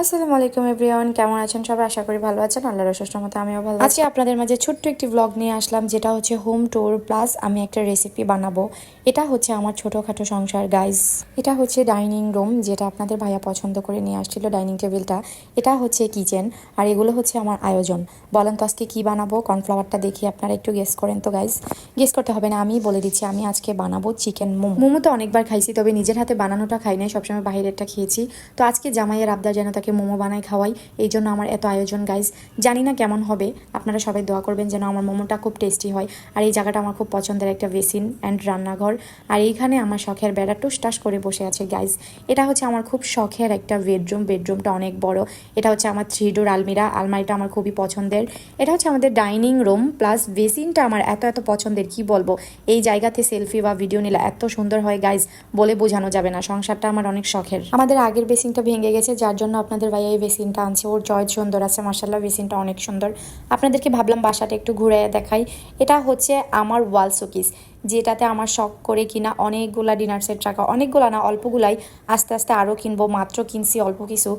আসসালামু আলাইকুম এভরিওয়ান, কেমন আছেন সবাই? আশা করি ভালো আছেন, আল্লাহর রসের মতো আমিও ভালো আছি। আজকে আপনাদের মাঝে ছোট্ট একটি ব্লগ নিয়ে আসলাম, যেটা হচ্ছে হোম ট্যুর প্লাস আমি একটা রেসিপি বানাবো। এটা হচ্ছে আমার ছোটোখাটো সংসার গাইজ এটা হচ্ছে ডাইনিং রুম যেটা আপনাদের ভাইয়া পছন্দ করে নিয়ে আসছিল ডাইনিং টেবিলটা এটা হচ্ছে কিচেন আর এগুলো হচ্ছে আমার আয়োজন। বলেন তো আজকে কী বানাবো? কর্নফ্লাওয়ারটা দেখি, আপনারা একটু গেস করেন তো গাইজ গেস করতে হবে না, আমি বলে দিচ্ছি, আমি আজকে বানাবো চিকেন মোমো। মোমো তো অনেকবার খাইছি, তবে নিজের হাতে বানানোটা খাই নাই, সবসময় বাইরেরটা খেয়েছি। তো আজকে জামাইয়ের আবদার যেন তাকে মোমো বানাই খাওয়াই, এই জন্য আমার এত আয়োজন গাইজ জানি না কেমন হবে, আপনারা সবাই দোয়া করবেন যেন আমার মোমোটা খুব টেস্টি হয়। আর এই জায়গাটা আমার খুব পছন্দের একটা বেসিন অ্যান্ড রান্নাঘর। আর এইখানে আমার শখের বেড়া টুসটাস করে বসে আছে গাইজ এটা হচ্ছে আমার খুব শখের একটা বেডরুম বেডরুমটা অনেক বড়। এটা হচ্ছে আমার থ্রি ডোর আলমিরা, আলমারিটা আমার খুবই পছন্দের। এটা হচ্ছে আমাদের ডাইনিং রুম প্লাস বেসিনটা আমার এত এত পছন্দের, কি বলব? এই জায়গাতে সেলফি বা ভিডিও নিলে এত সুন্দর হয় গাইজ বলে বোঝানো যাবে না, সংসারটা আমার অনেক শখের। আমাদের আগের বেসিনটা ভেঙে গেছে, যার জন্য আপনাদের ভাইয়া এই বেসিনটা আনছে, ওর জয় সুন্দর আছে মার্শাল্লাহ বেসিনটা অনেক সুন্দর। আপনাদেরকে ভাবলাম বাসাটা একটু ঘুরে দেখাই। এটা হচ্ছে আমার ওয়াল শোকিস যেটাতে আমার শখ করে কিনা অনেকগুলা ডিনার সেট রাখা, অনেকগুলা না, অল্পগুলাই আস্তে আস্তে আরও কিনবো, মাত্র কিনছি অল্প কিছু।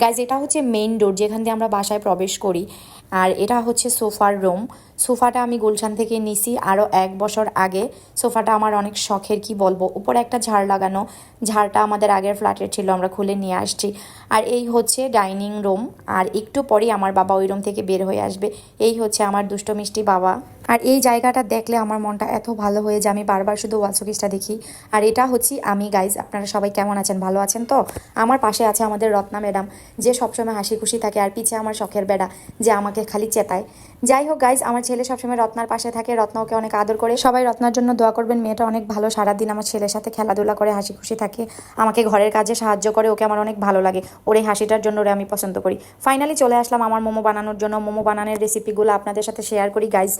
গাইজ এটা হচ্ছে মেইন ডোর যেখান দিয়ে আমরা বাসায় প্রবেশ করি। আর এটা হচ্ছে সোফার রুম সোফাটা আমি গুলশান থেকে নিছি আরও এক বছর আগে। সোফাটা আমার অনেক শখের, কি বলব? উপরে একটা ঝাড় লাগানো। ঝাড়টা আমাদের আগের ফ্ল্যাটের ছিল, আমরা খুলে নিয়ে আসছি। আর এই হচ্ছে ডাইনিং রুম আর একটু পরেই আমার বাবা ওই রুম থেকে বের হয়ে আসবে। এই হচ্ছে আমার দুষ্ট মিষ্টি বাবা। আর এই জায়গাটা দেখলে আমার মনটা এত ভালো হয়ে যে আমি বারবার শুধু ওয়ালসকিসটা দেখি। আর এটা হচ্ছে আমি গাইজ আপনারা সবাই কেমন আছেন? ভালো আছেন তো? আমার পাশে আছে আমাদের রত্না ম্যাডাম, যে সবসময় হাসি খুশি থাকে আর পিছে আমার শখের বেড়া, যে আমাকে খালি চেতায়। যাই হোক গাইজ আমার ছেলে সবসময় রত্নার পাশে থাকে, রত্না ওকে অনেক আদর করে। সবাই রত্নার জন্য দোয়া করবেন, মেয়েটা অনেক ভালো, সারাদিন আমার ছেলের সাথে খেলাধুলা করে হাসি খুশি থাকে। আমাকে ঘরের কাজে সাহায্য করে, ওকে আমার অনেক ভালো লাগে। ওর এই হাসিটার জন্য ওরে আমি পছন্দ করি। ফাইনালি চলে আসলাম আমার মোমো বানানোর জন্য। মোমো বানানোর রেসিপিগুলো আপনাদের সাথে শেয়ার করি গাইজ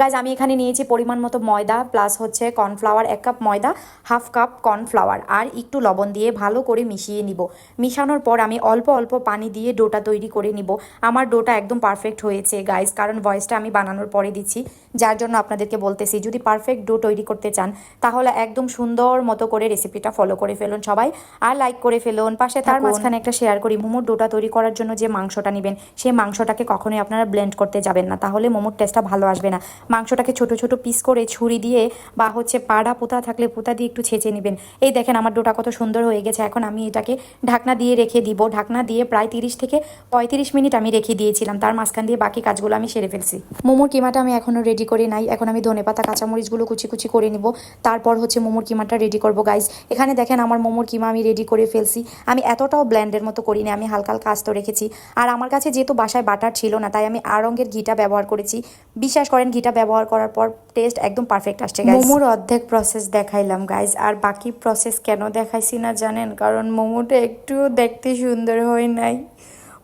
গাইজ আমি এখানে নিয়েছি পরিমাণ মতো ময়দা প্লাস হচ্ছে কর্নফ্লাওয়ার এক কাপ ময়দা হাফ কাপ কর্নফ্লাওয়ার আর একটু লবণ দিয়ে ভালো করে মিশিয়ে নিব। মিশানোর পর আমি অল্প অল্প পানি দিয়ে ডোটা তৈরি করে নিব। আমার ডোটা একদম পারফেক্ট হয়েছে গাইজ কারণ ভয়েসটা আমি বানানোর পরে দিচ্ছি। যার জন্য আপনাদেরকে বলতেছি যদি পারফেক্ট ডো তৈরি করতে চান তাহলে একদম সুন্দর মতো করে রেসিপিটা ফলো করে ফেলুন সবাই আর লাইক করে ফেলুন। পাশে তার মাঝখানে একটা শেয়ার করি মোমোর ডোটা তৈরি করার জন্য যে মাংসটা নেবেন সেই মাংসটাকে কখনোই আপনারা ব্লেন্ড করতে যাবেন না। তাহলে মোমোর টেস্টটা ভালো আসবে না। মাংসটাকে ছোট ছোট পিস করে ছুরি দিয়ে বা হচ্ছে পাড়া পোতা থাকলে পোতা দিয়ে একটু ছেঁচে নেবেন। এই দেখেন আমার ডোটা কত সুন্দর হয়ে গেছে। এখন আমি এটাকে ঢাকনা দিয়ে রেখে দিব। ঢাকনা দিয়ে প্রায় তিরিশ থেকে পঁয়ত্রিশ মিনিট আমি রেখে দিয়েছিলাম। তার মাঝখান দিয়ে বাকি কাজগুলো আমি সেরে ফেলছি। মোমোর কিমাটা আমি এখনও রেডি করি নাই। এখন আমি ধনে পাতা, কাঁচামরিচগুলো কুচি কুচি করে নিব। তারপর হচ্ছে মোমোর কিমাটা রেডি করব গাইজ এখানে দেখেন আমার মোমোর কিমা আমি রেডি করে ফেলছি। আমি এতটাও ব্ল্যান্ডের মতো করিনি। আমি হালকা হালকা আস্ত রেখেছি। আর আমার কাছে যেহেতু বাসায় বাটার ছিল না, তাই আমি আরঙ্গের ঘিটা ব্যবহার করেছি। বিশ্বাস করেন, ঘিটা ব্যবহার করার পর টেস্ট একদম পারফেক্ট আসছে মোমোর অর্ধেক প্রসেস দেখাইলাম গাইজ আর বাকি প্রসেস কেন দেখাইছি না জানেন? কারণ মোমোটা একটু দেখতে সুন্দর হয় নাই।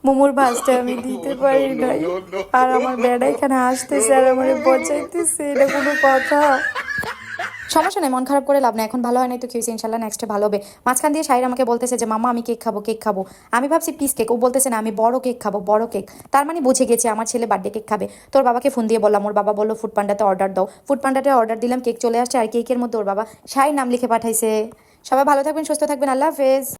মোমোর ভাজটা আমি দিতে পারি নাই। আর আমার বেড়া এখানে আসতেছে আর আমার বচাইতেছে এটা কোনো কথা। সমস্যা নেই, মন খারাপ করে লাভ নেই। এখন ভালো হয় নাই তো খেয়েছি, ইনশাল্লাহ নেক্সটে ভালো হবে। মাঝখান দিয়ে শাহির আমাকে বলতেছে যে মামা আমি কেক খাব কেক খাব। আমি ভাবছি, পিস কেক। ও বলতেছে, না, আমি বড় কেক খাব, বড় কেক। তার মানে বুঝে গেছে, আমার ছেলে বার্থডে কেক খাবে। তোর বাবাকে ফোন দিয়ে বললাম, ওর বাবা বলল ফুড পান্ডাতে অর্ডার দাও। ফুড পান্ডাতে অর্ডার দিলাম কেক চলে আসছে, আর কেকের মধ্যে ওর বাবা শাহির নাম লিখে পাঠাইছে। সবাই ভালো থাকবেন, সুস্থ থাকবেন, আল্লাহ হাফেজ।